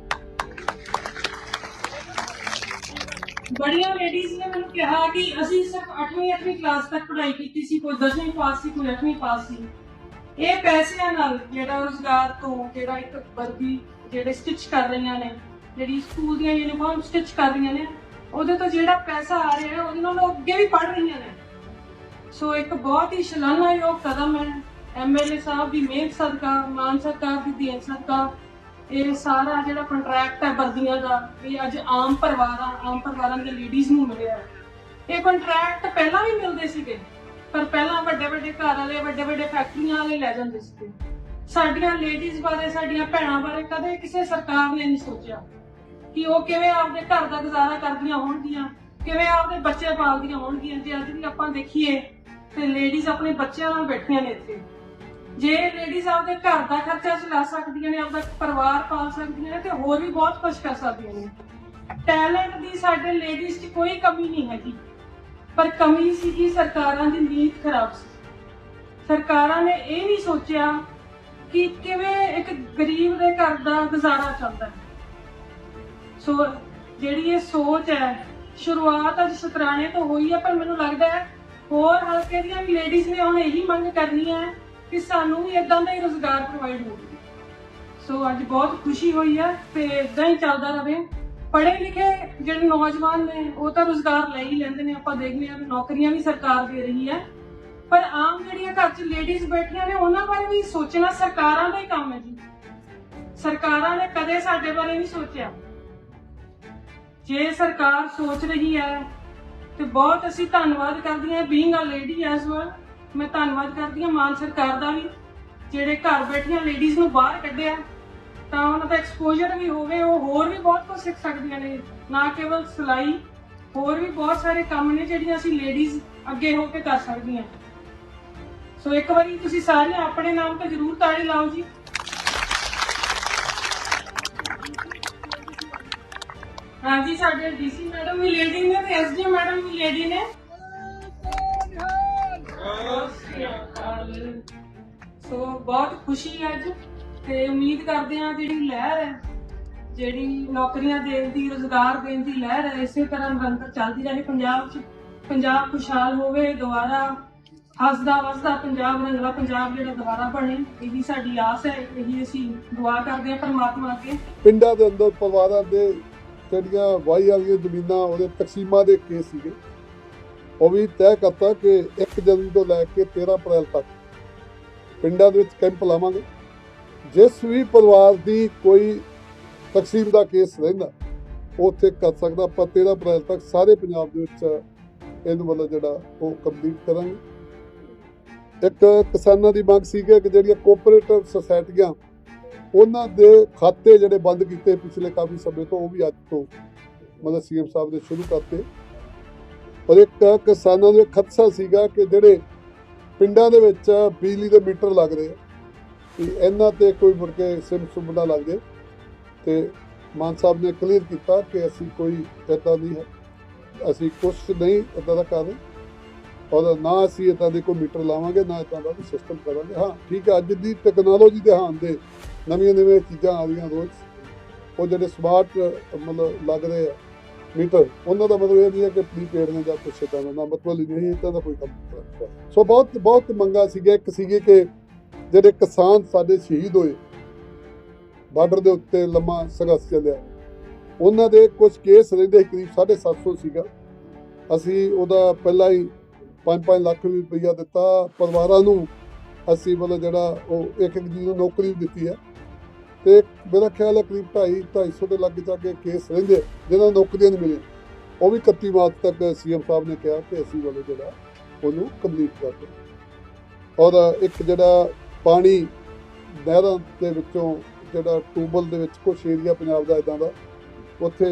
Speaker 2: ਬੜੀਆਂ ਲੇਡੀਜ਼ ਨੇ ਮੈਨੂੰ ਕਿਹਾ ਕਿ ਅਸੀਂ ਸਿਰਫ 8ਵੀਂ 8ਵੀਂ ਕਲਾਸ ਤੱਕ ਪੜ੍ਹਾਈ ਕੀਤੀ ਸੀ, ਕੋਈ 10ਵੀਂ ਪਾਸ ਸੀ, ਕੋਈ 8ਵੀਂ ਪਾਸ ਸੀ। ਇਹ ਪੈਸਿਆਂ ਨਾਲ ਜਿਹੜਾ ਰੋਜ਼ਗਾਰ ਤੋਂ ਜਿਹੜਾ ਇੱਕ ਵਰਦੀ ਜਿਹੜੇ ਸਟਿਚ ਕਰ ਰਹੀਆਂ ਨੇ, ਜਿਹੜੀ ਸਕੂਲ ਦੀਆਂ ਯੂਨੀਫਾਰਮ ਸਟਿਚ ਕਰ ਰਹੀਆਂ ਨੇ, ਉਹਦੇ ਤੋਂ ਜਿਹੜਾ ਪੈਸਾ ਆ ਰਿਹਾ ਹੈ ਉਹਦੇ ਨਾਲ ਉਹ ਅੱਗੇ ਵੀ ਪੜ੍ਹ ਰਹੀਆਂ ਨੇ। ਸੋ ਇੱਕ ਬਹੁਤ ਹੀ ਸ਼ਲਾਘਾਯੋਗ ਕਦਮ ਹੈ। ਐਮਐਲਏ ਸਾਹਿਬ ਦੀ ਮਿਹਨਤ ਸਦਕਾ, ਮਾਨ ਸਰਕਾਰ ਦੀ ਦੇਣ ਸਦਕਾ ਇਹ ਸਾਰਾ ਜਿਹੜਾ ਕੰਟਰੈਕਟ ਹੈ ਵਰਦੀਆਂ ਦਾ ਇਹ ਅੱਜ ਆਮ ਪਰਿਵਾਰਾਂ ਆਮ ਪਰਿਵਾਰਾਂ ਦੇ ਲੇਡੀਜ਼ ਨੂੰ ਮਿਲਿਆ। ਇਹ ਕੰਟਰੈਕਟ ਪਹਿਲਾਂ ਵੀ ਮਿਲਦੇ ਸੀਗੇ, ਪਰ ਪਹਿਲਾਂ ਵੱਡੇ ਵੱਡੇ ਘਰ ਵਾਲੇ, ਵੱਡੇ ਵੱਡੇ ਫੈਕਟਰੀਆਂ ਵਾਲੇ ਲੈ ਜਾਂਦੇ ਸੀਗੇ। ਸਾਡੀਆਂ ਲੇਡੀਜ਼ ਬਾਰੇ, ਸਾਡੀਆਂ ਭੈਣਾਂ ਬਾਰੇ ਕਦੇ ਕਿਸੇ ਸਰਕਾਰ ਨੇ ਨਹੀਂ ਸੋਚਿਆ ਕਿ ਉਹ ਕਿਵੇਂ ਆਪਦੇ ਘਰ ਦਾ ਗੁਜ਼ਾਰਾ ਕਰਦੀਆਂ ਹੋਣਗੀਆਂ, ਕਿਵੇਂ ਆਪਦੇ ਬੱਚੇ ਪਾਲਦੀਆਂ ਹੋਣਗੀਆਂ। ਜੇ ਅੱਜ ਵੀ ਆਪਾਂ ਦੇਖੀਏ, ਤੇ ਲੇਡੀਜ਼ ਆਪਣੇ ਬੱਚਿਆਂ ਨਾਲ ਬੈਠੀਆਂ ਨੇ ਇੱਥੇ। ਜੇ ਲੇਡੀਜ਼ ਆਪਦੇ ਘਰ ਦਾ ਖਰਚਾ ਚਲਾ ਸਕਦੀਆਂ ਨੇ, ਆਪਦਾ ਪਰਿਵਾਰ ਪਾਲ ਸਕਦੀਆਂ ਨੇ ਤੇ ਹੋਰ ਵੀ ਬਹੁਤ ਕੁਝ ਕਰ ਸਕਦੀਆਂ ਨੇ। ਟੈਲੈਂਟ ਦੀ ਸਾਡੇ ਲੇਡੀਜ਼ 'ਚ ਕੋਈ ਕਮੀ ਨਹੀਂ ਹੈਗੀ। ਪਰ ਕਮੀ ਸੀ ਕਿ ਸਰਕਾਰਾਂ ਦੀ ਨੀਤ ਖਰਾਬ ਸੀ। ਸਰਕਾਰਾਂ ਨੇ ਇਹ ਨਹੀਂ ਸੋਚਿਆ ਕਿ ਕਿਵੇਂ ਇੱਕ ਗਰੀਬ ਦੇ ਘਰ ਦਾ ਗੁਜ਼ਾਰਾ ਚੱਲਦਾ ਸੋ ਜਿਹੜੀ ਇਹ ਸੋਚ ਹੈ, ਸ਼ੁਰੂਆਤ ਅੱਜ ਸ਼ਤਰਾਣੇ ਤੋਂ ਹੋਈ ਹੈ, ਪਰ ਮੈਨੂੰ ਲੱਗਦਾ ਹੈ ਹੋਰ ਹਲਕੇ ਦੀਆਂ ਵੀ ਲੇਡੀਜ਼ ਨੇ ਹੁਣ ਇਹੀ ਮੰਗ ਕਰਨੀ ਹੈ ਕਿ ਸਾਨੂੰ ਵੀ ਇਦਾਂ ਦਾ ਹੀ ਰੋਜ਼ਗਾਰ ਪ੍ਰੋਵਾਈਡ ਹੋਵੇ ਸੋ ਅੱਜ ਬਹੁਤ ਖੁਸ਼ੀ ਹੋਈ ਹੈ ਤੇ ਇਦਾਂ ਹੀ ਚੱਲਦਾ ਰਹੇ। ਪੜ੍ਹੇ ਲਿਖੇ ਜਿਹੜੇ ਨੌਜਵਾਨ ਨੇ, ਉਹ ਤਾਂ ਰੋਜ਼ਗਾਰ ਲੈ ਹੀ ਲੈਂਦੇ ਨੇ। ਆਪਾਂ ਦੇਖਦੇ ਹਾਂ ਨੌਕਰੀਆਂ ਵੀ ਸਰਕਾਰ ਦੇ ਰਹੀ ਹੈ। ਪਰ ਆਮ ਜਿਹੜੀਆਂ ਘਰ 'ਚ ਲੇਡੀਜ਼ ਬੈਠੀਆਂ ਨੇ, ਉਹਨਾਂ ਬਾਰੇ ਵੀ ਸੋਚਣਾ ਸਰਕਾਰਾਂ ਦਾ ਹੀ ਕੰਮ ਹੈ ਜੀ। ਸਰਕਾਰਾਂ ਨੇ ਕਦੇ ਸਾਡੇ ਬਾਰੇ ਨਹੀਂ ਸੋਚਿਆ। ਜੇ ਸਰਕਾਰ ਸੋਚ ਰਹੀ ਹੈ, ਤੇ ਬਹੁਤ ਅਸੀਂ ਧੰਨਵਾਦ ਕਰਦੀ ਹਾਂ being a lady as well ਮੈਂ ਧੰਨਵਾਦ ਕਰਦੀ ਹਾਂ ਮਾਨ ਸਰਕਾਰ ਦਾ ਵੀ ਜਿਹੜੇ ਘਰ ਬੈਠੀਆਂ ਲੇਡੀਜ਼ ਨੂੰ ਬਾਹਰ ਕੱਢਿਆ ਤਾਂ ਉਹਨਾਂ ਦਾ ਐਕਸਪੋਜ਼ਰ ਵੀ ਹੋਵੇ ਉਹ ਹੋਰ ਵੀ ਬਹੁਤ ਕੁਝ ਸਿੱਖ ਸਕਦੀਆਂ ਨੇ ਨਾ ਕੇਵਲ ਸਿਲਾਈ ਹੋਰ ਵੀ ਬਹੁਤ ਸਾਰੇ ਕੰਮ ਨੇ ਜਿਹੜੀਆਂ ਅਸੀਂ ਲੇਡੀਜ਼ ਅੱਗੇ ਹੋ ਕੇ ਕਰ ਸਕਦੀਆਂ ਸੋ ਇੱਕ ਵਾਰੀ ਤੁਸੀਂ ਸਾਰੇ ਆਪਣੇ ਨਾਮ ਤੇ ਜ਼ਰੂਰ ਤਾਲੀ ਲਾਓ ਜੀ ਹਾਂਜੀ ਸਾਡੇ ਡੀਸੀ ਮੈਡਮ ਵੀ ਲੇਡੀ ਨੇ ਤੇ ਐਸਡੀ ਮੈਡਮ ਵੀ ਲੇਡੀ ਨੇ ਸੋ ਬਹੁਤ ਖੁਸ਼ੀ ਹੈ ਅੱਜ ਤੇ ਉਮੀਦ ਕਰਦੇ ਹਾਂ ਜਿਹੜੀ ਲਹਿਰ ਹੈ, ਜਿਹੜੀ ਨੌਕਰੀਆਂ ਦੇਣ ਦੀ, ਰੋਜ਼ਗਾਰ ਦੇਣ ਦੀ ਲਹਿਰ ਹੈ, ਇਸੇ ਤਰ੍ਹਾਂ ਨਿਰੰਤਰ ਚੱਲਦੀ ਰਹੇ ਪੰਜਾਬ 'ਚ। ਪੰਜਾਬ ਖੁਸ਼ਹਾਲ ਹੋਵੇ, ਦੁਬਾਰਾ ਹੱਸਦਾ ਵਸਦਾ ਪੰਜਾਬ ਰੰਗਲਾ ਪੰਜਾਬ ਜਿਹੜਾ ਦੁਬਾਰਾ ਬਣੇ, ਇਹੀ ਸਾਡੀ ਆਸ ਹੈ, ਇਹੀ ਅਸੀਂ ਦੁਆ ਕਰਦੇ ਹਾਂ ਪਰਮਾਤਮਾ ਅੱਗੇ।
Speaker 3: ਪਿੰਡਾਂ ਦੇ ਅੰਦਰ ਪਰਿਵਾਰਾਂ ਦੇ ਜਿਹੜੀਆਂ ਵਾਈ ਵਾਲੀਆਂ ਜ਼ਮੀਨਾਂ, ਉਹਦੇ ਤਕਸੀਮਾਂ ਦੇ ਕੇਸ ਸੀਗੇ। ਉਹ ਵੀ ਤੈਅ ਕਰਤਾ ਕਿ 1 ਜਨਵਰੀ ਤੋਂ ਲੈ ਕੇ 13 ਅਪ੍ਰੈਲ ਤੱਕ ਪਿੰਡਾਂ ਦੇ ਵਿੱਚ ਕੈਂਪ ਲਾਵਾਂਗੇ। ਜਿਸ ਵੀ ਪਰਿਵਾਰ ਦੀ ਕੋਈ ਤਕਸੀਮ ਦਾ ਕੇਸ ਰਹਿੰਦਾ, ਉਹ ਉੱਥੇ ਕਰ ਸਕਦਾ। ਆਪਾਂ 13 ਅਪ੍ਰੈਲ ਤੱਕ ਸਾਰੇ ਪੰਜਾਬ ਦੇ ਵਿੱਚ ਇਹਨੂੰ ਮਤਲਬ ਜਿਹੜਾ ਉਹ ਕੰਪਲੀਟ ਕਰਾਂਗੇ। ਇੱਕ ਕਿਸਾਨਾਂ ਦੀ ਮੰਗ ਸੀ ਕਿ ਜਿਹੜੀਆਂ ਕੋਆਪਰੇਟਿਵ ਸੁਸਾਇਟੀਆਂ ਉਹਨਾਂ ਦੇ ਖਾਤੇ ਜਿਹੜੇ ਬੰਦ ਕੀਤੇ ਪਿਛਲੇ ਕਾਫੀ ਸਮੇਂ ਤੋਂ, ਉਹ ਵੀ ਅੱਜ ਤੋਂ ਮਤਲਬ ਸੀਐਮ ਸਾਹਿਬ ਨੇ ਸ਼ੁਰੂ ਕਰਤੇ। ਪਰ ਇੱਕ ਕਿਸਾਨਾਂ ਨੂੰ ਇੱਕ ਖਦਸ਼ਾ ਸੀਗਾ ਕਿ ਜਿਹੜੇ ਪਿੰਡਾਂ ਦੇ ਵਿੱਚ ਬਿਜਲੀ ਦੇ ਮੀਟਰ ਲੱਗ ਰਹੇ ਆ। ਕਿ ਇਹਨਾਂ ਤੇ ਕੋਈ ਮੁੜ ਕੇ ਸਿਮ ਸੁਮ ਨਾ ਲੱਗ ਜੇ ਤੇ ਮਾਨ ਸਾਹਿਬ ਨੇ ਕਲੀਅਰ ਕੀਤਾ ਕਿ ਅਸੀਂ ਕੋਈ ਏਦਾਂ ਨਹੀਂ ਹੈ। ਅਸੀਂ ਕੁਛ ਨਹੀਂ ਏਦਾਂ ਦਾ ਕਰ ਰਹੇ। ਔਰ ਨਾ ਅਸੀਂ ਏਦਾਂ ਦੇ ਕੋਈ ਮੀਟਰ ਲਾਵਾਂਗੇ, ਨਾ ਏਦਾਂ ਦਾ ਸਿਸਟਮ ਕਰਾਂਗੇ। ਹਾਂ, ਠੀਕ ਹੈ, ਅੱਜ ਦੀ ਟੈਕਨੋਲੋਜੀ ਦੇ ਹਾਂ ਦੇ ਨਵੀਆਂ ਨਵੀਆਂ ਚੀਜ਼ਾਂ ਆ ਰਹੀਆਂ ਰੋਜ਼। ਉਹ ਜਿਹੜੇ ਸਮਾਰਟ ਮਤਲਬ ਲੱਗ ਰਹੇ ਆ। ਮੀਟਰ ਉਹਨਾਂ ਦਾ ਮਤਲਬ ਇਹ ਨਹੀਂ ਹੈ ਕਿ ਪ੍ਰੀਪੇਡ ਨੇ ਜਾਂ ਕੁਛ ਏਦਾਂ ਦਾ ਮਤਲਬ ਨਹੀਂ ਇਦਾਂ ਦਾ ਕੋਈ ਕੰਮ ਸੋ ਬਹੁਤ ਬਹੁਤ ਮੰਗਾ ਸੀਗਾ ਇੱਕ ਸੀਗੇ ਕਿ ਜਿਹੜੇ ਕਿਸਾਨ ਸਾਡੇ ਸ਼ਹੀਦ ਹੋਏ ਬਾਰਡਰ ਦੇ ਉੱਤੇ ਲੰਮਾ ਸੰਘਰਸ਼ ਚੱਲਿਆ। ਉਹਨਾਂ ਦੇ ਕੁਝ ਕੇਸ ਰਹਿੰਦੇ ਸੀ, ਕਰੀਬ 750 ਸੀਗਾ। ਅਸੀਂ ਉਹਦਾ ਪਹਿਲਾਂ ਹੀ 5-5 ਲੱਖ ਰੁਪਈਆ ਦਿੱਤਾ। ਪਰਿਵਾਰਾਂ ਨੂੰ ਅਸੀਂ ਮਤਲਬ ਜਿਹੜਾ ਉਹ ਇੱਕ ਇੱਕ ਜੀ ਨੂੰ ਨੌਕਰੀ ਵੀ ਦਿੱਤੀ ਹੈ। ਤੇ ਮੇਰਾ ਖਿਆਲ ਹੈ ਕਰੀਬ 2.5 250 ਦੇ ਲਾਗੇ ਜਾ ਕੇਸ ਰਹਿੰਦੇ ਆ, ਜਿਨ੍ਹਾਂ ਨੂੰ ਨੌਕਰੀਆਂ ਨਹੀਂ ਮਿਲੀਆਂ। ਉਹ ਵੀ 31 ਮਾਰਚ ਤੱਕ ਸੀਐਮ ਸਾਹਿਬ ਨੇ ਕਿਹਾ ਕਿ ਅਸੀਂ ਵੱਲੋਂ ਜਿਹੜਾ ਉਹਨੂੰ ਕੰਪਲੀਟ ਕਰ ਦਿਓ ਔਰ ਇੱਕ ਜਿਹੜਾ ਪਾਣੀ ਨਹਿਰਾਂ ਦੇ ਵਿੱਚੋਂ ਜਿਹੜਾ ਟੂਬਲ ਦੇ ਵਿੱਚ ਕੁਛ ਏਰੀਆ ਪੰਜਾਬ ਦਾ ਇਦਾਂ ਦਾ ਉੱਥੇ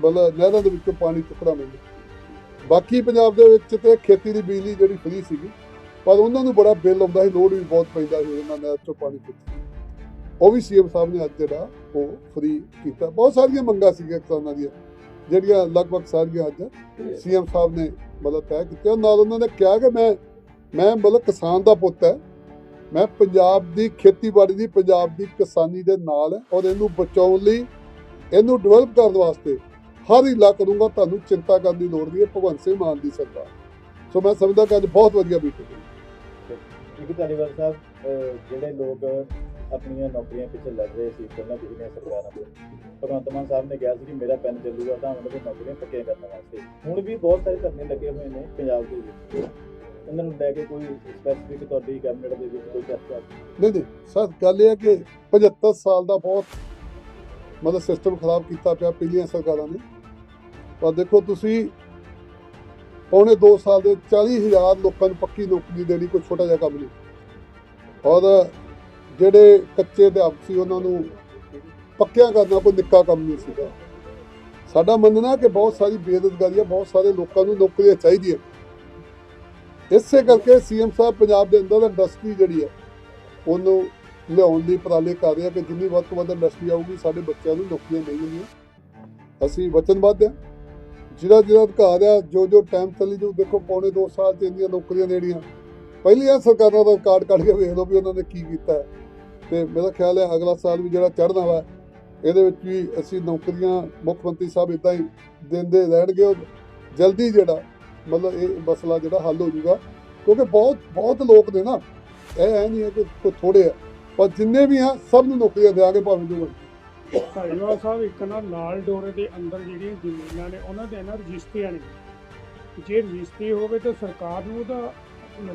Speaker 3: ਮਤਲਬ ਨਹਿਰਾਂ ਦੇ ਵਿੱਚੋਂ ਪਾਣੀ ਚੁੱਕਣਾ ਮਿਲਦਾ ਬਾਕੀ ਪੰਜਾਬ ਦੇ ਵਿੱਚ ਤੇ ਖੇਤੀ ਦੀ ਬਿਜਲੀ ਜਿਹੜੀ ਫ੍ਰੀ ਸੀਗੀ ਪਰ ਉਹਨਾਂ ਨੂੰ ਬੜਾ ਬਿੱਲ ਆਉਂਦਾ ਸੀ ਲੋਡ ਵੀ ਬਹੁਤ ਪੈਂਦਾ ਸੀ ਉਹਨਾਂ ਨਹਿਰ ਚੋਂ ਪਾਣੀ ਖਿੱਚ ਉਹ ਵੀ ਸੀਐਮ ਸਾਹਿਬ ਨੇ ਅੱਜ ਜਿਹੜਾ ਉਹ ਫ੍ਰੀ ਕੀਤਾ। ਬਹੁਤ ਸਾਰੀਆਂ ਮੰਗਾਂ ਸੀਗੀਆਂ ਕਿਸਾਨਾਂ ਦੀਆਂ, ਜਿਹੜੀਆਂ ਲਗਭਗ ਸਾਰੀਆਂ ਅੱਜ ਸੀਐਮ ਸਾਹਿਬ ਨੇ ਮਤਲਬ ਤੈਅ ਕੀਤੀਆਂ। ਨਾਲ ਉਹਨਾਂ ਨੇ ਕਿਹਾ ਕਿ ਮੈਂ ਮੈਂ ਮਤਲਬ ਕਿਸਾਨ ਦਾ ਪੁੱਤ ਹੈ। ਮੈਂ ਪੰਜਾਬ ਦੀ ਖੇਤੀਬਾੜੀ ਦੀ, ਪੰਜਾਬ ਦੀ ਕਿਸਾਨੀ ਦੇ ਨਾਲ ਔਰ ਇਹਨੂੰ ਬਚਾਉਣ ਲਈ, ਇਹਨੂੰ ਡਿਵੈਲਪ ਕਰਨ ਵਾਸਤੇ ਹਰ ਹੀਲਾ ਕਰੂੰਗਾ। ਤੁਹਾਨੂੰ ਚਿੰਤਾ ਕਰਨ ਦੀ ਲੋੜ ਨਹੀਂ ਹੈ, ਭਗਵੰਤ ਸਿੰਘ ਮਾਨ ਦੀ ਸਰਕਾਰ। ਸੋ ਮੈਂ ਸਮਝਦਾ ਕਿ ਅੱਜ ਬਹੁਤ ਵਧੀਆ ਮੀਟਿੰਗ ਹੈ
Speaker 4: ਇੱਕ ਧਾਲੀਵਾਲ ਸਾਹਿਬ। ਜਿਹੜੇ ਲੋਕ ਆਪਣੀਆਂ ਨੌਕਰੀਆਂ ਪਿੱਛੇ ਲੜ ਰਹੇ ਸੀ, ਪਹਿਲਾਂ ਪਿਛਲੀਆਂ ਸਰਕਾਰਾਂ ਦੇ ਭਗਵੰਤ ਮਾਨ ਸਾਹਿਬ ਨੇ ਕਿਹਾ ਸੀ ਕਿ ਮੇਰਾ ਪੈਨ ਚੱਲੂਗਾ ਤਾਂ ਉਹਨਾਂ ਦੀ ਨੌਕਰੀਆਂ ਪੱਕੀਆਂ ਕਰਨ ਵਾਸਤੇ। ਹੁਣ ਵੀ ਬਹੁਤ ਸਾਰੇ ਧਰਨੇ ਲੱਗੇ ਹੋਏ ਨੇ ਪੰਜਾਬ ਦੇ ਵਿੱਚ। ਉਹਨਾਂ ਨੂੰ ਲੈ ਕੇ ਕੋਈ ਸਪੈਸੀਫਿਕ ਤੁਹਾਡੀ ਕੈਬਨਿਟ ਦੇ ਵਿੱਚ ਕੋਈ ਚਰਚਾ
Speaker 3: ਨਹੀਂ। ਨਹੀਂ ਸਰ, ਗੱਲ ਇਹ ਹੈ ਕਿ 75 ਸਾਲ ਦਾ ਬਹੁਤ ਮਤਲਬ ਸਿਸਟਮ ਖਰਾਬ ਕੀਤਾ ਪਿਆ ਪਿਛਲੀਆਂ ਸਰਕਾਰਾਂ ਨੇ। ਪਰ ਦੇਖੋ, ਤੁਸੀਂ ਪੌਣੇ 2 ਸਾਲ ਦੇ 40000 ਲੋਕਾਂ ਨੂੰ ਪੱਕੀ ਨੌਕਰੀ ਦੇਣੀ ਕੋਈ ਛੋਟਾ ਜਿਹਾ ਕੰਮ ਨਹੀਂ। ਔਰ ਜਿਹੜੇ ਕੱਚੇ ਅਧਿਆਪਕ ਸੀ, ਉਹਨਾਂ ਨੂੰ ਪੱਕਿਆਂ ਕਰਨਾ ਕੋਈ ਨਿੱਕਾ ਕੰਮ ਨਹੀਂ ਸੀਗਾ। ਸਾਡਾ ਮੰਨਣਾ ਕਿ ਬਹੁਤ ਸਾਰੀ ਬੇਰੁਜ਼ਗਾਰੀ ਹੈ ਬਹੁਤ ਸਾਰੇ ਲੋਕਾਂ ਨੂੰ ਨੌਕਰੀਆਂ ਚਾਹੀਦੀਆਂ ਇਸੇ ਕਰਕੇ ਸੀਐਮ ਸਾਹਿਬ ਪੰਜਾਬ ਦੇ ਅੰਦਰ ਇੰਡਸਟਰੀ ਜਿਹੜੀ ਹੈ ਉਹਨੂੰ ਲਿਆਉਣ ਦੀ ਉਪਰਾਲੇ ਕਰ ਰਿਹਾ ਕਿ ਜਿੰਨੀ ਵੱਧ ਤੋਂ ਵੱਧ ਇੰਡਸਟਰੀ ਆਊਗੀ, ਸਾਡੇ ਬੱਚਿਆਂ ਨੂੰ ਨੌਕਰੀਆਂ ਮਿਲਣਗੀਆਂ। ਅਸੀਂ ਵਚਨਬੱਧ ਹਾਂ ਜਿਹੜਾ ਜਿਹੜਾ ਅਧਿਕਾਰ ਆ, ਜੋ ਜੋ ਟਾਈਮ ਚੱਲੀ ਜੋ ਦੇਖੋ ਪੌਣੇ 2 ਸਾਲ ਚ ਇੰਨੀਆਂ ਨੌਕਰੀਆਂ ਦੇਣੀਆਂ। ਪਹਿਲੀਆਂ ਸਰਕਾਰਾਂ ਦਾ ਰਿਕਾਰਡ ਕੱਢ ਕੇ ਵੇਖ ਲਓ ਵੀ ਉਹਨਾਂ ਨੇ ਕੀ ਕੀਤਾ। ਹੈ। ਤੇ ਮੇਰਾ ਖਿਆਲ ਹੈ ਅਗਲਾ ਸਾਲ ਵੀ ਜਿਹੜਾ ਚੜ੍ਹਨਾ ਵਾ, ਇਹਦੇ ਵਿੱਚ ਵੀ ਅਸੀਂ ਨੌਕਰੀਆਂ ਮੁੱਖ ਮੰਤਰੀ ਸਾਹਿਬ ਇਦਾਂ ਹੀ ਦਿੰਦੇ ਰਹਿਣਗੇ ਔਰ ਜਲਦੀ ਜਿਹੜਾ, ਮਤਲਬ ਇਹ ਮਸਲਾ ਜਿਹੜਾ ਹੱਲ ਹੋ ਜਾਊਗਾ। ਕਿਉਂਕਿ ਬਹੁਤ ਬਹੁਤ ਲੋਕ ਨੇ ਨਾ, ਇਹ ਹੈ ਨਹੀਂ ਹੈ ਕਿ ਕੋਈ ਥੋੜੇ ਆ, ਪਰ ਜਿੰਨੇ ਵੀ ਆ, ਸਭ ਨੂੰ ਨੌਕਰੀਆਂ ਦਿਆਂਗੇ ਭਾਵੇਂ ਜੋ
Speaker 5: ਧਾਰੀਵਾਲ ਸਾਹਿਬ, ਇੱਕ ਨਾ ਲਾਲ ਡੋਰੇ ਦੇ ਅੰਦਰ ਜਿਹੜੀਆਂ ਜ਼ਮੀਨਾਂ ਨੇ, ਉਹਨਾਂ ਦੇ ਨਾ ਰਜਿਸਟਰੀਆਂ ਨੇ। ਜੇ ਰਜਿਸਟਰੀ ਹੋਵੇ ਤਾਂ ਸਰਕਾਰ ਨੂੰ ਉਹਦਾ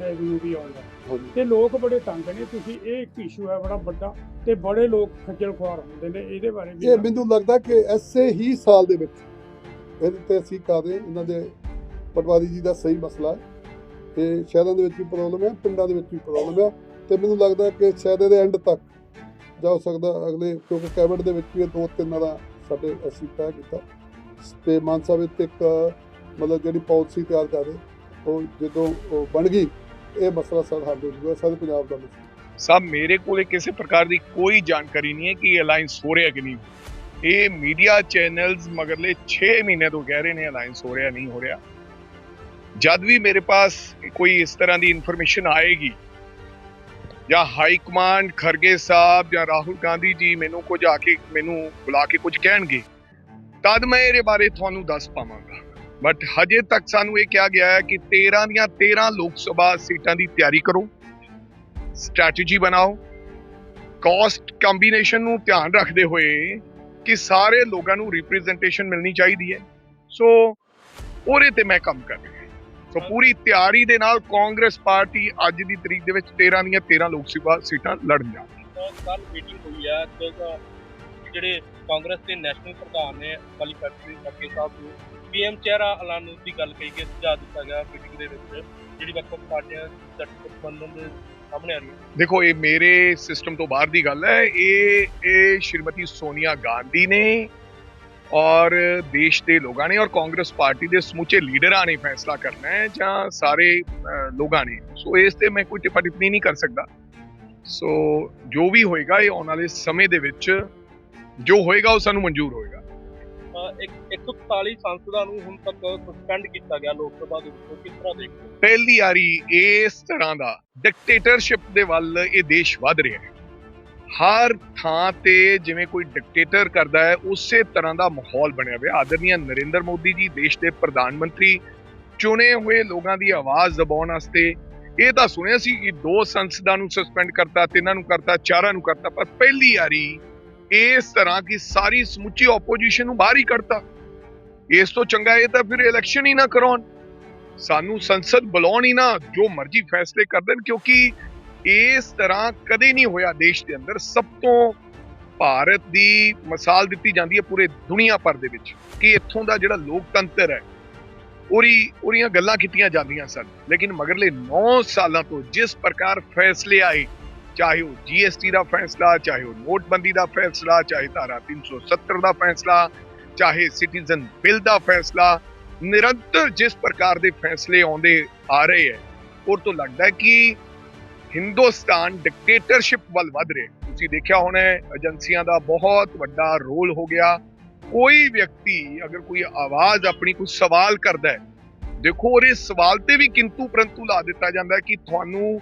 Speaker 5: ਰੈਵਨਿਊ ਵੀ ਆਉਂਦਾ।
Speaker 3: ਹਾਂਜੀ।
Speaker 5: ਤੇ ਲੋਕ ਬੜੇ ਤੰਗ ਨੇ ਤੁਸੀਂ ਇਹ ਇੱਕ ਇਸ਼ੂ ਹੈ ਬੜਾ ਵੱਡਾ ਤੇ ਬੜੇ ਲੋਕ ਖੱਜਲ ਖੁਆਰ ਹੁੰਦੇ ਨੇ ਇਹਦੇ ਬਾਰੇ ਵੀ।
Speaker 3: ਇਹ ਮੈਨੂੰ ਲੱਗਦਾ ਕਿ ਐਸੇ ਹੀ ਸਾਲ ਦੇ ਵਿੱਚ ਇਹਦੇ ਤੇ ਅਸੀਂ ਕਰ ਰਹੇ ਹਾਂ, ਇਹਨਾਂ ਦੇ ਪਟਵਾਰੀ ਜੀ ਦਾ ਸਹੀ ਮਸਲਾ ਹੈ। ਤੇ ਸ਼ਹਿਰਾਂ ਦੇ ਵਿੱਚ ਵੀ ਪ੍ਰੋਬਲਮ ਹੈ ਪਿੰਡਾਂ ਦੇ ਵਿੱਚ ਵੀ ਪ੍ਰੋਬਲਮ ਹੈ। ਤੇ ਮੈਨੂੰ ਲੱਗਦਾ ਕਿ ਸ਼ਾਇਦ ਇਹਦੇ ਐਂਡ ਤੱਕ ਜਾ ਸਕਦਾ ਅਗਲੇ ਕਿਉਂਕਿ ਕੈਬਨਿਟ ਦੇ ਵਿੱਚ ਵੀ ਇਹ ਦੋ ਤਿੰਨ ਦਾ ਸਾਡੇ ਅਸੀਂ ਤੈਅ ਕੀਤਾ। ਤੇ ਮਾਨ ਸਾਹਿਬ ਇੱਥੇ ਇੱਕ ਮਤਲਬ ਜਿਹੜੀ ਪਾਲਿਸੀ ਤਿਆਰ ਕਰ ਰਹੇ। ਉਹ ਜਦੋਂ ਉਹ ਬਣ ਗਈ, ਇਹ ਮਸਲਾ ਸਾਡਾ ਹੱਲ ਹੋ ਜਾਊਗਾ, ਸਾਰੇ ਪੰਜਾਬ ਦਾ ਮਸਲਾ।
Speaker 6: ਸਾਹਿਬ ਮੇਰੇ ਕੋਲੇ ਕਿਸੇ ਪ੍ਰਕਾਰ ਦੀ ਕੋਈ ਜਾਣਕਾਰੀ ਨਹੀਂ ਹੈ ਕਿ ਅਲਾਈਅੰਸ ਹੋ ਰਿਹਾ ਕਿ ਨਹੀਂ। ਇਹ ਮੀਡੀਆ ਚੈਨਲਸ ਮਗਰਲੇ 6 ਮਹੀਨੇ ਤੋਂ ਕਹਿ ਰਹੇ ਨੇ ਅਲਾਈਅੰਸ ਹੋ ਰਿਹਾ, ਨਹੀਂ ਹੋ ਰਿਹਾ। ਜਦ ਵੀ ਮੇਰੇ ਪਾਸ ਕੋਈ ਇਸ ਤਰ੍ਹਾਂ ਦੀ ਇਨਫੋਰਮੇਸ਼ਨ ਆਏਗੀ, ਜਾਂ ਹਾਈ ਕਮਾਂਡ ਖਰਗੇ ਸਾਹਿਬ ਜਾਂ ਰਾਹੁਲ ਗਾਂਧੀ ਜੀ ਮੈਨੂੰ ਕੁਝ ਆ ਕੇ, ਮੈਨੂੰ ਬੁਲਾ ਕੇ ਕੁਝ ਕਹਿਣਗੇ, ਤਦ ਮੈਂ ਇਹਦੇ ਬਾਰੇ ਤੁਹਾਨੂੰ ਦੱਸ ਪਾਵਾਂਗਾ। ਬਟ ਹਜੇ ਤੱਕ ਸਾਨੂੰ ਇਹ ਕਿਹਾ ਗਿਆ ਹੈ ਕਿ 13 ਦੀਆਂ 13 ਲੋਕ ਸਭਾ ਸੀਟਾਂ ਦੀ ਤਿਆਰੀ ਕਰੋ, ਸਟ੍ਰੈਟਜੀ ਬਣਾਓ ਕਾਸਟ ਕੰਬੀਨੇਸ਼ਨ ਨੂੰ ਧਿਆਨ ਰੱਖਦੇ ਹੋਏ ਕਿ ਸਾਰੇ ਲੋਕਾਂ ਨੂੰ ਰਿਪਰੈਜ਼ੈਂਟੇਸ਼ਨ ਮਿਲਣੀ ਚਾਹੀਦੀ ਹੈ। ਸੋ ਉਹਦੇ ਤੇ ਮੈਂ ਕੰਮ ਕਰ ਰਿਹਾ ਸੋ ਪੂਰੀ ਤਿਆਰੀ ਦੇ ਨਾਲ ਕਾਂਗਰਸ ਪਾਰਟੀ ਅੱਜ ਦੀ ਤਰੀਕ ਦੇ ਵਿੱਚ 13 ਦੀਆਂ 13 ਲੋਕ ਸਭਾ ਸੀਟਾਂ ਲੜਨ ਜਾ ਰਹੀ ਹੈ।
Speaker 7: ਕੱਲ ਮੀਟਿੰਗ ਹੋਈ ਹੈ, ਤੇ ਜਿਹੜੇ ਕਾਂਗਰਸ ਦੇ ਨੈਸ਼ਨਲ ਪ੍ਰਧਾਨ ਨੇ, ਅਕਾਲੀ ਫੈਕਟਰੀ ਅੱਗੇ ਸਾਹਿਬ ਨੂੰ ਪੀਐਮ ਚਿਹਰਾ ਐਲਾਨ ਦੀ ਗੱਲ ਕਹੀ ਗਈ, ਸੁਝਾਅ ਦਿੱਤਾ ਗਿਆ ਮੀਟਿੰਗ ਦੇ ਵਿੱਚ, ਜਿਹੜੀ ਵੱਖ ਵੱਖ ਪਾਰਟੀਆਂ ਦਾ ਗਠਬੰਧਨ ਦੇ ਸਾਹਮਣੇ ਆ ਰਹੀ ਹੈ
Speaker 6: ਦੇਖੋ, ਇਹ ਮੇਰੇ ਸਿਸਟਮ ਤੋਂ ਬਾਹਰ ਦੀ ਗੱਲ ਹੈ। ਇਹ ਇਹ ਸ਼੍ਰੀਮਤੀ ਸੋਨੀਆ ਗਾਂਧੀ ਨੇ ਔਰ ਦੇਸ਼ ਦੇ ਲੋਕਾਂ ਨੇ ਔਰ ਕਾਂਗਰਸ ਪਾਰਟੀ ਦੇ ਸਮੁੱਚੇ ਲੀਡਰਾਂ ਨੇ ਫੈਸਲਾ ਕਰਨਾ ਹੈ ਜਾਂ ਸਾਰੇ ਲੋਕਾਂ ਨੇ। ਸੋ ਇਸ ਤੇ ਮੈਂ ਕੋਈ ਟਿੱਪਾ ਟਿੱਪਣੀ ਨਹੀਂ ਕਰ ਸਕਦਾ। ਸੋ ਜੋ ਵੀ ਹੋਏਗਾ, ਇਹ ਆਉਣ ਵਾਲੇ ਸਮੇਂ ਦੇ ਵਿੱਚ ਜੋ ਹੋਏਗਾ, ਉਹ ਸਾਨੂੰ ਮਨਜ਼ੂਰ ਹੋਏਗਾ।
Speaker 7: ਅਹ ਇੱਕ 141 ਸੰਸਦਾਂ ਨੂੰ ਹੁਣ ਤੱਕ ਸਸਪੈਂਡ ਕੀਤਾ ਗਿਆ ਲੋਕ ਸਭਾ ਦੇ ਵਿੱਚੋਂ, ਕਿਸ ਤਰ੍ਹਾਂ ਦੇਖਦੇ ਹੋ?
Speaker 6: ਪਹਿਲੀ ਵਾਰੀ ਇਸ ਤਰ੍ਹਾਂ ਦਾ ਡਿਕਟੇਟਰਸ਼ਿਪ ਦੇ ਵੱਲ ਇਹ ਦੇਸ਼ ਵੱਧ ਰਿਹਾ ਹੈ। ਹਰ ਥਾਂ ਤੇ ਜਿਵੇਂ ਕੋਈ ਡਿਕਟੇਟਰ ਕਰਦਾ ਹੈ, ਉਸੇ ਤਰ੍ਹਾਂ ਦਾ ਮਾਹੌਲ ਬਣਿਆ ਹੋਇਆ। ਆਦਰਨੀय ਨਰਿੰਦਰ ਮੋਦੀ ਜੀ ਦੇਸ਼ ਦੇ ਪ੍ਰਧਾਨ ਮੰਤਰੀ ਚੁਣੇ ਹੋਏ ਲੋਕਾਂ ਦੀ ਆਵਾਜ਼ ਦਬਾਉਣ ਵਾਸਤੇ ਇਹ ਤਾਂ ਸੁਣਿਆ ਸੀ ਕਿ ਦੋ ਸੰਸਦਾਂ ਨੂੰ ਸਸਪੈਂਡ ਕਰਤਾ, ਤਿੰਨਾਂ ਨੂੰ ਕਰਤਾ, ਚਾਰਾਂ ਨੂੰ ਕਰਤਾ, ਪਰ ਪਹਿਲੀ ਵਾਰੀ ਇਸ ਤਰ੍ਹਾਂ ਕਿ ਸਾਰੀ ਸਮੁੱਚੀ ਆਪੋਜੀਸ਼ਨ ਨੂੰ ਬਾਹਰ ਹੀ ਕੱਢਤਾ। ਇਸ ਤੋਂ ਚੰਗਾ ਇਹ ਤਾਂ ਫਿਰ ਇਲੈਕਸ਼ਨ ਹੀ ਨਾ ਕਰਾਉਣ। ਸਾਨੂੰ ਸੰਸਦ ਬੁਲਾਉਣ ਹੀ ਨਾ, ਜੋ ਮਰਜ਼ੀ ਫੈਸਲੇ ਕਰ ਦੇਣ, ਕਿਉਂਕਿ ਇਸ ਤਰ੍ਹਾਂ ਕਦੇ ਨਹੀਂ ਹੋਇਆ ਦੇਸ਼ ਦੇ ਅੰਦਰ। ਸਭ ਤੋਂ ਭਾਰਤ ਦੀ ਮਿਸਾਲ ਦਿੱਤੀ ਜਾਂਦੀ ਹੈ ਪੂਰੇ ਦੁਨੀਆ ਭਰ ਦੇ ਵਿੱਚ ਕਿ ਇੱਥੋਂ ਦਾ ਜਿਹੜਾ ਲੋਕਤੰਤਰ ਹੈ, ਉਹਦੀ, ਉਹਦੀਆਂ ਗੱਲਾਂ ਕੀਤੀਆਂ ਜਾਂਦੀਆਂ ਸਨ। ਲੇਕਿਨ ਮਗਰਲੇ 9 ਸਾਲਾਂ ਤੋਂ ਜਿਸ ਪ੍ਰਕਾਰ ਫੈਸਲੇ ਆਏ ਚਾਹੇ ਉਹ ਜੀਐਸਟੀ ਦਾ ਫੈਸਲਾ, ਚਾਹੇ ਉਹ ਨੋਟਬੰਦੀ ਦਾ ਫੈਸਲਾ, ਚਾਹੇ ਧਾਰਾ 370 ਦਾ ਫੈਸਲਾ, ਚਾਹੇ ਸਿਟੀਜ਼ਨ ਬਿੱਲ ਦਾ ਫੈਸਲਾ, ਨਿਰੰਤਰ ਜਿਸ ਪ੍ਰਕਾਰ ਦੇ ਫੈਸਲੇ ਆਉਂਦੇ ਆ ਰਹੇ ਹੈ, ਉਹ ਤੋਂ ਲੱਗਦਾ ਹੈ ਕਿ ਹਿੰਦੁਸਤਾਨ ਡਿਕਟੇਟਰਸ਼ਿਪ ਵੱਲ ਵੱਧ ਰਿਹਾ ਤੁਸੀਂ ਦੇਖਿਆ ਹੋਣਾ ਏਜੰਸੀਆਂ ਦਾ ਬਹੁਤ ਵੱਡਾ ਰੋਲ ਹੋ ਗਿਆ। ਕੋਈ ਵਿਅਕਤੀ ਅਗਰ ਕੋਈ ਆਵਾਜ਼ ਆਪਣੀ ਕੋਈ ਸਵਾਲ ਕਰਦਾ ਹੈ, ਦੇਖੋ ਇਸ ਸਵਾਲ ਤੇ ਵੀ ਕਿੰਤੂ ਪਰੰਤੂ ਲਾ ਦਿੱਤਾ ਜਾਂਦਾ ਹੈ ਕਿ ਤੁਹਾਨੂੰ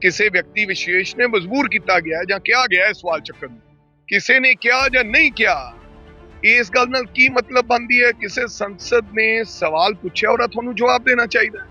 Speaker 6: ਕਿਸੇ ਵਿਅਕਤੀ ਵਿਸ਼ੇਸ਼ ਨੇ ਮਜਬੂਰ ਕੀਤਾ ਗਿਆ ਜਾਂ ਕਿਹਾ ਗਿਆ ਹੈ ਸਵਾਲ ਚੱਕਣ ਨੂੰ? ਕਿਸੇ ਨੇ ਕਿਹਾ ਜਾਂ ਨਹੀਂ ਕਿਹਾ? ਇਸ ਗੱਲ ਨਾਲ ਕੀ ਮਤਲਬ ਬਣਦੀ ਹੈ? ਕਿਸੇ ਸੰਸਦ ਨੇ ਸਵਾਲ ਪੁੱਛਿਆ ਉਹਦਾ ਤੁਹਾਨੂੰ ਜਵਾਬ ਦੇਣਾ ਚਾਹੀਦਾ